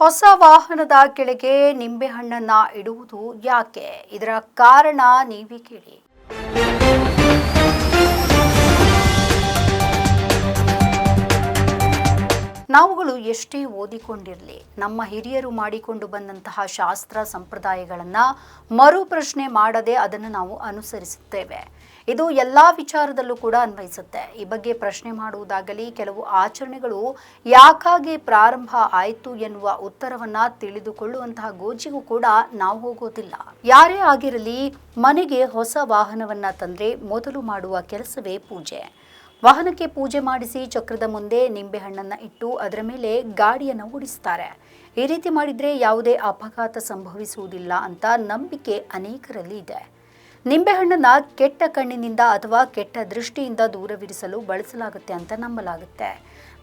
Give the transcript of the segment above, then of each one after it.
ಹೊಸ ವಾಹನದ ಕೆಳಗೆ ನಿಂಬೆಹಣ್ಣನ್ನ ಇಡುವುದು ಯಾಕೆ? ಇದರ ಕಾರಣ ನೀವೇ ಕೇಳಿ. ನಾವುಗಳು ಎಷ್ಟೇ ಓದಿಕೊಂಡಿರಲಿ, ನಮ್ಮ ಹಿರಿಯರು ಮಾಡಿಕೊಂಡು ಬಂದಂತಹ ಶಾಸ್ತ್ರ ಸಂಪ್ರದಾಯಗಳನ್ನು ಮರುಪ್ರಶ್ನೆ ಮಾಡದೆ ಅದನ್ನು ನಾವು ಅನುಸರಿಸುತ್ತೇವೆ. ಇದು ಎಲ್ಲ ವಿಚಾರದಲ್ಲೂ ಕೂಡ ಅನ್ವಯಿಸುತ್ತೆ. ಈ ಬಗ್ಗೆ ಪ್ರಶ್ನೆ ಮಾಡುವುದಾಗಲಿ, ಕೆಲವು ಆಚರಣೆಗಳು ಯಾಕಾಗಿ ಪ್ರಾರಂಭ ಆಯಿತು ಎನ್ನುವ ಉತ್ತರವನ್ನ ತಿಳಿದುಕೊಳ್ಳುವಂತಹ ಗೋಜಿಗೂ ಕೂಡ ನಾವು ಹೋಗೋದಿಲ್ಲ. ಯಾರೇ ಆಗಿರಲಿ, ಮನೆಗೆ ಹೊಸ ವಾಹನವನ್ನ ತಂದ್ರೆ ಮೊದಲು ಮಾಡುವ ಕೆಲಸವೇ ಪೂಜೆ. ವಾಹನಕ್ಕೆ ಪೂಜೆ ಮಾಡಿಸಿ ಚಕ್ರದ ಮುಂದೆ ನಿಂಬೆಹಣ್ಣನ್ನು ಇಟ್ಟು ಅದರ ಮೇಲೆ ಗಾಡಿಯನ್ನು ಓಡಿಸ್ತಾರೆ. ಈ ರೀತಿ ಮಾಡಿದರೆ ಯಾವುದೇ ಅಪಘಾತ ಸಂಭವಿಸುವುದಿಲ್ಲ ಅಂತ ನಂಬಿಕೆ ಅನೇಕರಲ್ಲಿ ಇದೆ. ನಿಂಬೆಹಣ್ಣನ್ನು ಕೆಟ್ಟ ಕಣ್ಣಿನಿಂದ ಅಥವಾ ಕೆಟ್ಟ ದೃಷ್ಟಿಯಿಂದ ದೂರವಿರಿಸಲು ಬಳಸಲಾಗುತ್ತೆ ಅಂತ ನಂಬಲಾಗುತ್ತೆ.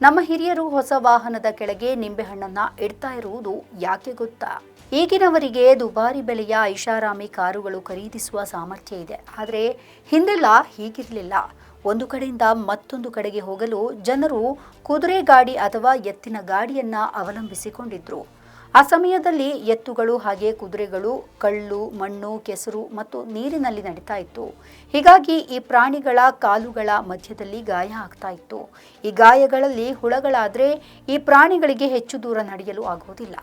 ನಮ್ಮ ಹಿರಿಯರು ಹೊಸ ವಾಹನದ ಕೆಳಗೆ ನಿಂಬೆಹಣ್ಣನ್ನ ಇಡ್ತಾ ಇರುವುದು ಯಾಕೆ ಗೊತ್ತಾ? ಈಗಿನವರಿಗೆ ದುಬಾರಿ ಬೆಲೆಯ ಐಷಾರಾಮಿ ಕಾರುಗಳು ಖರೀದಿಸುವ ಸಾಮರ್ಥ್ಯ ಇದೆ. ಆದರೆ ಹಿಂದೆಲ್ಲ ಹೀಗಿರಲಿಲ್ಲ. ಒಂದು ಕಡೆಯಿಂದ ಮತ್ತೊಂದು ಕಡೆಗೆ ಹೋಗಲು ಜನರು ಕುದುರೆ ಗಾಡಿ ಅಥವಾ ಎತ್ತಿನ ಗಾಡಿಯನ್ನ ಅವಲಂಬಿಸಿಕೊಂಡಿದ್ರು. ಆ ಸಮಯದಲ್ಲಿ ಎತ್ತುಗಳು ಹಾಗೆ ಕುದುರೆಗಳು, ಕಳ್ಳು, ಮಣ್ಣು, ಕೆಸರು ಮತ್ತು ನೀರಿನಲ್ಲಿ ನಡೀತಾ ಇತ್ತು. ಹೀಗಾಗಿ ಈ ಪ್ರಾಣಿಗಳ ಕಾಲುಗಳ ಮಧ್ಯದಲ್ಲಿ ಗಾಯ ಆಗ್ತಾ ಇತ್ತು. ಈ ಗಾಯಗಳಲ್ಲಿ ಹುಳಗಳಾದರೆ ಈ ಪ್ರಾಣಿಗಳಿಗೆ ಹೆಚ್ಚು ದೂರ ನಡೆಯಲು ಆಗುವುದಿಲ್ಲ.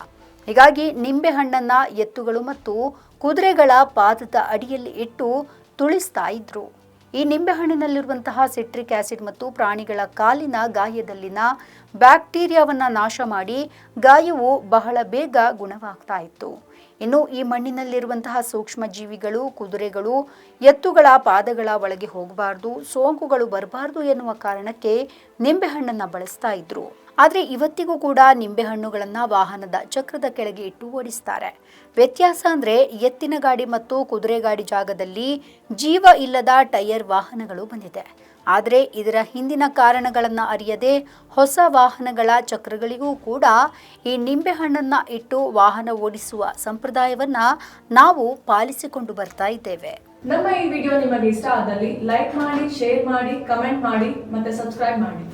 ಹೀಗಾಗಿ ನಿಂಬೆಹಣ್ಣನ್ನ ಎತ್ತುಗಳು ಮತ್ತು ಕುದುರೆಗಳ ಪಾದದ ಅಡಿಯಲ್ಲಿ ಇಟ್ಟು ತುಳಿಸ್ತಾ ಇದ್ರು. ಈ ನಿಂಬೆಹಣ್ಣಿನಲ್ಲಿರುವಂತಹ ಸಿಟ್ರಿಕ್ ಆಸಿಡ್ ಮತ್ತು ಪ್ರಾಣಿಗಳ ಕಾಲಿನ ಗಾಯದಲ್ಲಿನ ಬ್ಯಾಕ್ಟೀರಿಯಾವನ್ನು ನಾಶ ಮಾಡಿ ಗಾಯವು ಬಹಳ ಬೇಗ ಗುಣವಾಗ್ತಾ ಇತ್ತು. ಇನ್ನು ಈ ಮಣ್ಣಿನಲ್ಲಿರುವಂತಹ ಸೂಕ್ಷ್ಮ ಜೀವಿಗಳು ಕುದುರೆಗಳು, ಎತ್ತುಗಳ ಪಾದಗಳ ಒಳಗೆ ಹೋಗಬಾರ್ದು, ಸೋಂಕುಗಳು ಬರಬಾರ್ದು ಎನ್ನುವ ಕಾರಣಕ್ಕೆ ನಿಂಬೆಹಣ್ಣನ್ನು ಬಳಸ್ತಾ ಇದ್ರು. ಆದರೆ ಇವತ್ತಿಗೂ ಕೂಡ ನಿಂಬೆಹಣ್ಣುಗಳನ್ನು ವಾಹನದ ಚಕ್ರದ ಕೆಳಗೆ ಇಟ್ಟು ಓಡಿಸ್ತಾರೆ. ವ್ಯತ್ಯಾಸ ಅಂದರೆ ಎತ್ತಿನ ಗಾಡಿ ಮತ್ತು ಕುದುರೆ ಗಾಡಿ ಜಾಗದಲ್ಲಿ ಜೀವ ಇಲ್ಲದ ಟೈಯರ್ ವಾಹನಗಳು ಬಂದಿದೆ. ಆದರೆ ಇದರ ಹಿಂದಿನ ಕಾರಣಗಳನ್ನು ಅರಿಯದೆ ಹೊಸ ವಾಹನಗಳ ಚಕ್ರಗಳಿಗೂ ಕೂಡ ಈ ನಿಂಬೆಹಣ್ಣನ್ನು ಇಟ್ಟು ವಾಹನ ಓಡಿಸುವ ಸಂಪ್ರದಾಯವನ್ನು ನಾವು ಪಾಲಿಸಿಕೊಂಡು ಬರ್ತಾ ಇದ್ದೇವೆ. ನಮ್ಮ ಈ ವಿಡಿಯೋ ನಿಮಗೆ ಇಷ್ಟ ಆದಲ್ಲಿ ಲೈಕ್ ಮಾಡಿ ಶೇರ್ ಮಾಡಿ ಕಮೆಂಟ್ ಮಾಡಿ ಮತ್ತೆ ಸಬ್ಸ್ಕ್ರೈಬ್ ಮಾಡಿ.